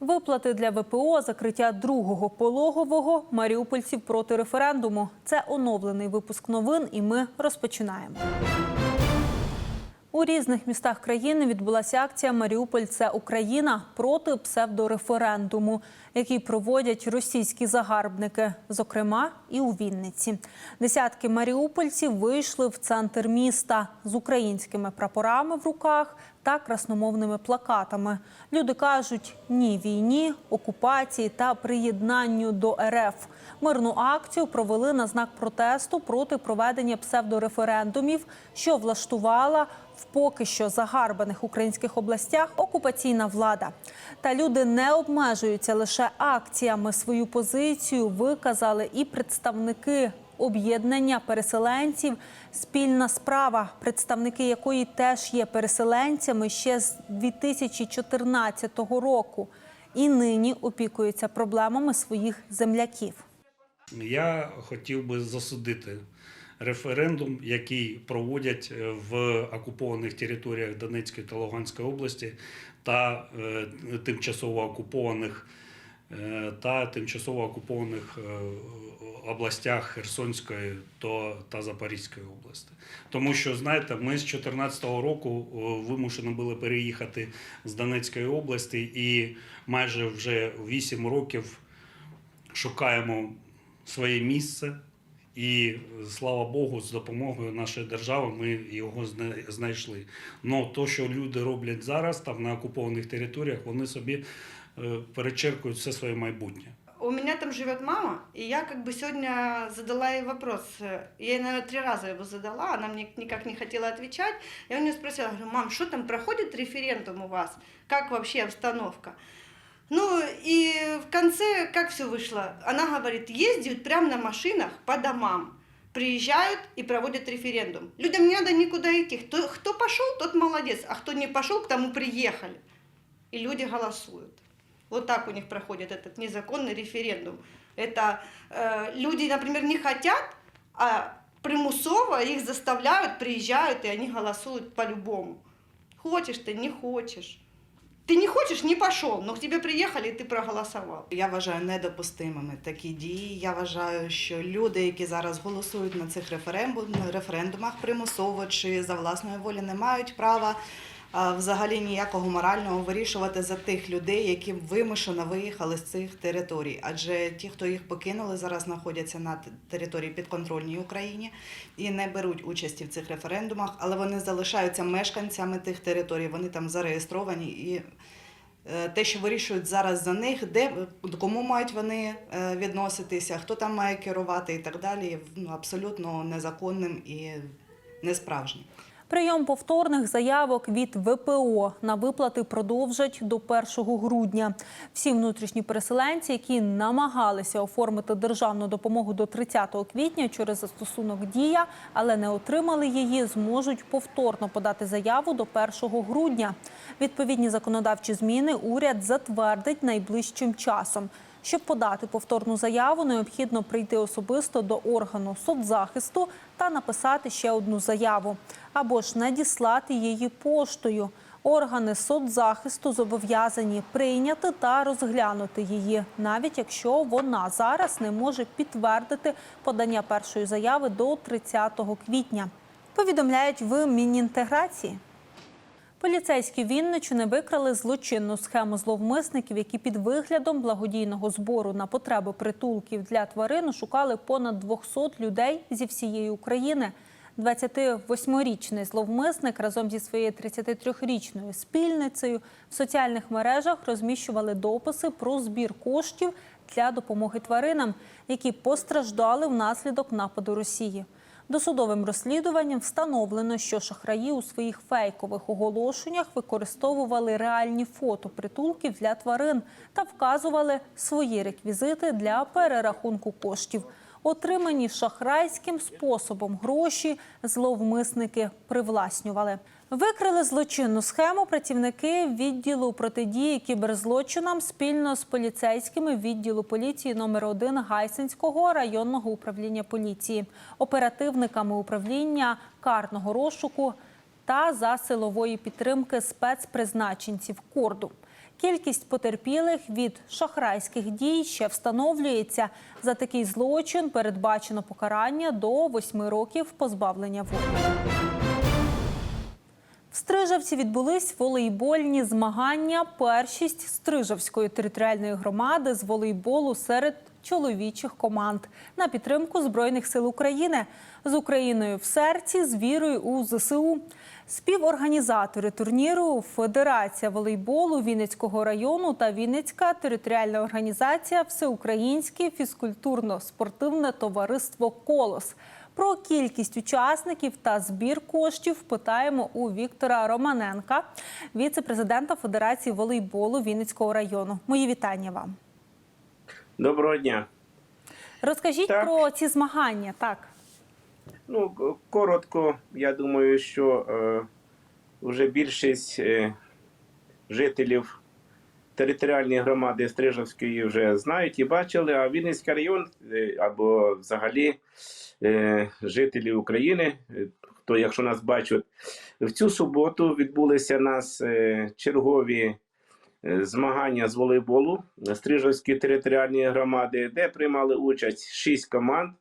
Виплати для ВПО, закриття другого пологового маріупольців проти референдуму. Це оновлений випуск новин, і ми розпочинаємо. У різних містах країни відбулася акція Маріуполь це Україна проти псевдореферендуму, який проводять російські загарбники, зокрема і у Вінниці. Десятки маріупольців вийшли в центр міста з українськими прапорами в руках та красномовними плакатами. Люди кажуть ні війні, окупації та приєднанню до РФ. Мирну акцію провели на знак протесту проти проведення псевдореферендумів, що влаштувала в поки що загарбаних українських областях окупаційна влада. Та люди не обмежуються лише акціями. Свою позицію виказали і представники об'єднання переселенців Спільна справа, представники якої теж є переселенцями ще з 2014 року, і нині опікуються проблемами своїх земляків. Я хотів би засудити референдум, який проводять е, в окупованих територіях Донецької та Луганської області та е, тимчасово окупованих е, та тимчасово окупованих областях Херсонської та Запорізької області. Тому що, знаєте, ми з 2014 року вимушені були переїхати з Донецької області і майже вже 8 років шукаємо своє місце. І слава Богу, з допомогою нашої держави ми його знайшли. Но то, що люди роблять зараз там на окупованих територіях, вони собі е, перечеркують все своє майбутнє. У меня там живет мама, и я как бы сегодня задала ей вопрос. Я наверное, три раза его задала, она мне никак не хотела отвечать. Я у нее спросила, говорю, мам, что там проходит референдум у вас? Как вообще обстановка? Ну и в конце как все вышло? Она говорит, ездят прямо на машинах по домам, приезжают и проводят референдум. Людям не надо никуда идти. Кто, кто пошел, тот молодец, а кто не пошел, к тому приехали. И люди голосуют. Вот так у них проходит этот незаконный референдум. Это э, люди, например, не хотят, а примусово их заставляют, приезжают, и они голосуют по-любому. Хочешь ты, не хочешь. Ты не хочеш, не пішов, але к тебе приїхали, і ти проголосував. Я вважаю недопустимими такі дії. Я вважаю, що люди, які зараз голосують на цих референдум- референдумах примусово чи за власної волі, не мають права взагалі ніякого морального вирішувати за тих людей, які вимушено виїхали з цих територій. Адже ті, хто їх покинули, зараз знаходяться на території підконтрольній Україні і не беруть участі в цих референдумах, але вони залишаються мешканцями тих територій. Вони там зареєстровані і Е, те, що вирішують зараз за них, де кому мають вони е, відноситися, хто там має керувати і так далі, ну, абсолютно незаконним і несправжнім. Прийом повторних заявок від ВПО на виплати продовжать до 1 грудня. Всі внутрішні переселенці, які намагалися оформити державну допомогу до 30 квітня через застосунок Дія, але не отримали її, зможуть повторно подати заяву до 1 грудня. Відповідні законодавчі зміни уряд затвердить найближчим часом. Щоб подати повторну заяву, необхідно прийти особисто до органу соцзахисту та написати ще одну заяву, або ж надіслати її поштою. Органи соцзахисту зобов'язані прийняти та розглянути її, навіть якщо вона зараз не може підтвердити подання першої заяви до 30 квітня. Повідомляють в Мінінтеграції. Поліцейські Вінничини викрали злочинну схему зловмисників, які під виглядом благодійного збору на потреби притулків для тварин шукали понад 200 людей зі всієї України. 28-річний зловмисник разом зі своєю 33-річною спільницею в соціальних мережах розміщували дописи про збір коштів для допомоги тваринам, які постраждали внаслідок нападу Росії. Досудовим розслідуванням встановлено, що шахраї у своїх фейкових оголошеннях використовували реальні фото притулків для тварин та вказували свої реквізити для перерахунку коштів. Отримані шахрайським способом гроші зловмисники привласнювали. Викрили злочинну схему працівники відділу протидії кіберзлочинам спільно з поліцейськими відділу поліції номер 1 Гайсинського районного управління поліції, оперативниками управління карного розшуку та за силової підтримки спецпризначенців корду. Кількість потерпілих від шахрайських дій ще встановлюється. За такий злочин передбачено покарання до 8 років позбавлення волі. Стрижавці відбулись волейбольні змагання. Першість Стрижавської територіальної громади з волейболу серед чоловічих команд на підтримку Збройних сил України з Україною в серці, з вірою у ЗСУ. Співорганізатори турніру Федерація волейболу Вінницького району та Вінницька територіальна організація Всеукраїнське фізкультурно-спортивне товариство Колос. Про кількість учасників та збір коштів питаємо у Віктора Романенка, віце-президента Федерації волейболу Вінницького району. Мої вітання вам. Доброго дня. Розкажіть Так. про ці змагання. Так, Ну, коротко, я думаю, що е, вже більшість е, жителів територіальної громади Стрижавської вже знають і бачили, а Вінницький район е, або взагалі е, жителі України, е, хто, якщо нас бачать, в цю суботу відбулися нас чергові змагання з волейболу Стрижавської територіальної громади, де приймали участь шість команд.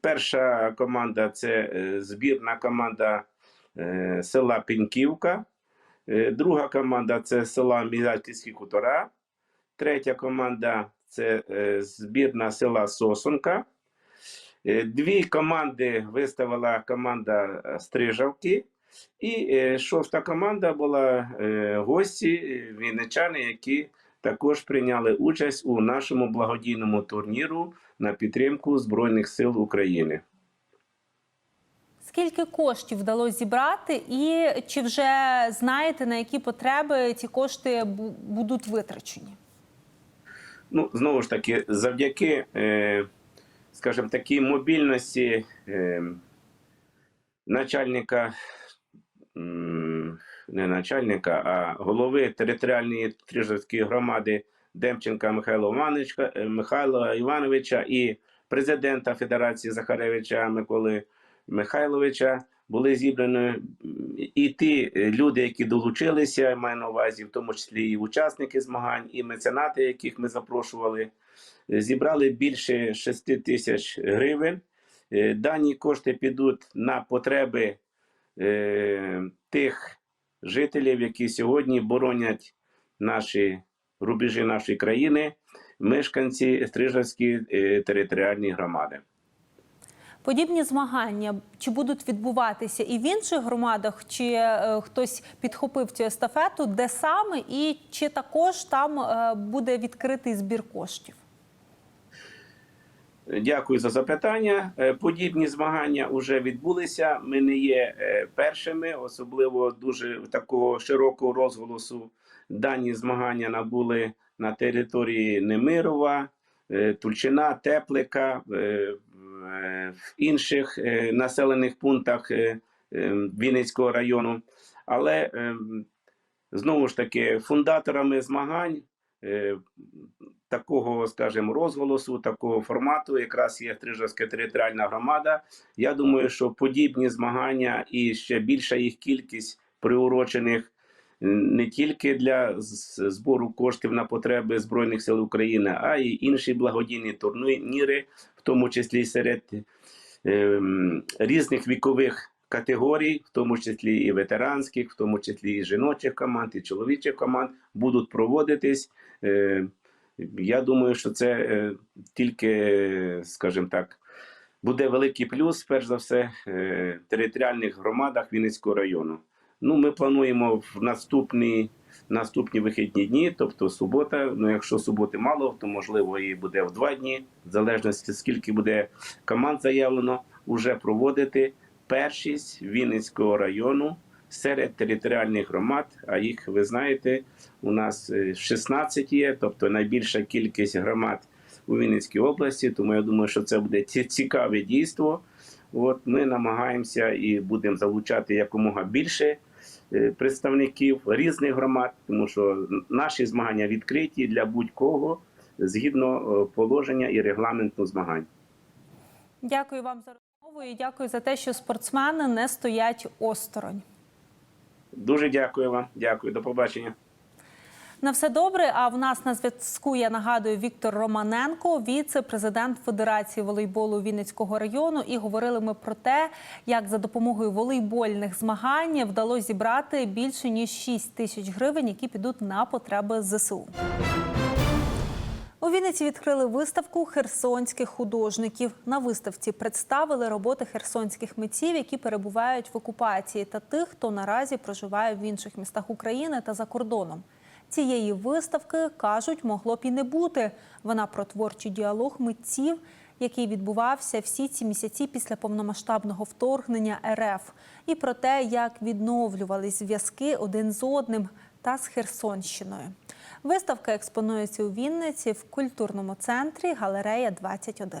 Перша команда це збірна команда села Пеньківка. Е, Друга команда це села Мізальські хутора. Третя команда це е, збірна села Сосонка. Е, Дві команди виставила команда Стрижавки. І шоста команда була гості вінничани, які також прийняли участь у нашому благодійному турніру на підтримку Збройних сил України. Скільки коштів вдалося зібрати, і чи вже знаєте на які потреби ці кошти будуть витрачені? Ну, знову ж таки, завдяки, е, скажімо, такій мобільності е, начальника, не начальника, а голови територіальної Трижавської громади Демченка Михайла Івановича, е, Михайла Івановича і президента Федерації Захаревича Миколи Михайловича були зібрані і ті е, люди, які долучилися, я маю на увазі, в тому числі і учасники змагань, і меценати, яких ми запрошували, е, зібрали більше 6 тисяч гривень. Е, Дані кошти підуть на потреби тих жителів, які сьогодні боронять наші рубежі нашої країни, мешканці Стрижавської е, територіальної громади. Подібні змагання чи будуть відбуватися і в інших громадах, чи е, хтось підхопив цю естафету, де саме, і чи також там е, буде відкритий збір коштів? Дякую за запитання. Е, Подібні змагання вже відбулися. Ми не є е, першими, особливо дуже такого широкого розголосу. Дані змагання набули на території Немирова, е, Тульчина, Теплика, в інших е, населених пунктах е, е, Вінницького району. Але знову ж таки фундаторами змагань. такого, скажімо, розголосу, такого формату, якраз є Стрижавська територіальна громада. Я думаю, що подібні змагання і ще більша їх кількість приурочених не тільки для збору коштів на потреби Збройних сил України, а й інші благодійні турніри, в тому числі серед ем, різних вікових категорій, в тому числі і ветеранських, в тому числі і жіночих команд, і чоловічих команд, будуть проводитись. Е, я думаю, що це е, тільки, скажімо так, буде великий плюс, перш за все, е, територіальних громадах Вінницького району. Ну, ми плануємо в наступні, наступні вихідні дні, тобто субота. Ну, якщо суботи мало, то можливо і буде в два дні, в залежності скільки буде команд заявлено, уже проводити першість Вінницького району серед територіальних громад. А їх ви знаєте, у нас е, 16 є, тобто найбільша кількість громад у Вінницькій області. Тому я думаю, що це буде ці- цікаве дійство. От ми намагаємося і будемо залучати якомога більше е, представників різних громад, тому що наші змагання відкриті для будь-кого згідно е, положення і регламенту змагань. Дякую вам за розмову і дякую за те, що спортсмени не стоять осторонь. Дуже дякую вам. Дякую, до побачення. На все добре. А в нас на зв'язку я нагадую Віктор Романенко, віце-президент Федерації волейболу Вінницького району. І говорили ми про те, як за допомогою волейбольних змагань вдалося зібрати більше ніж 6 тисяч гривень, які підуть на потреби ЗСУ. У Вінниці відкрили виставку херсонських художників. На виставці представили роботи херсонських митців, які перебувають в окупації, та тих, хто наразі проживає в інших містах України та за кордоном. Цієї виставки кажуть, могло б і не бути. Вона про творчий діалог митців, який відбувався всі ці місяці після повномасштабного вторгнення РФ, і про те, як відновлювались зв'язки один з одним та з Херсонщиною. Виставка експонується у Вінниці в культурному центрі Галерея 21.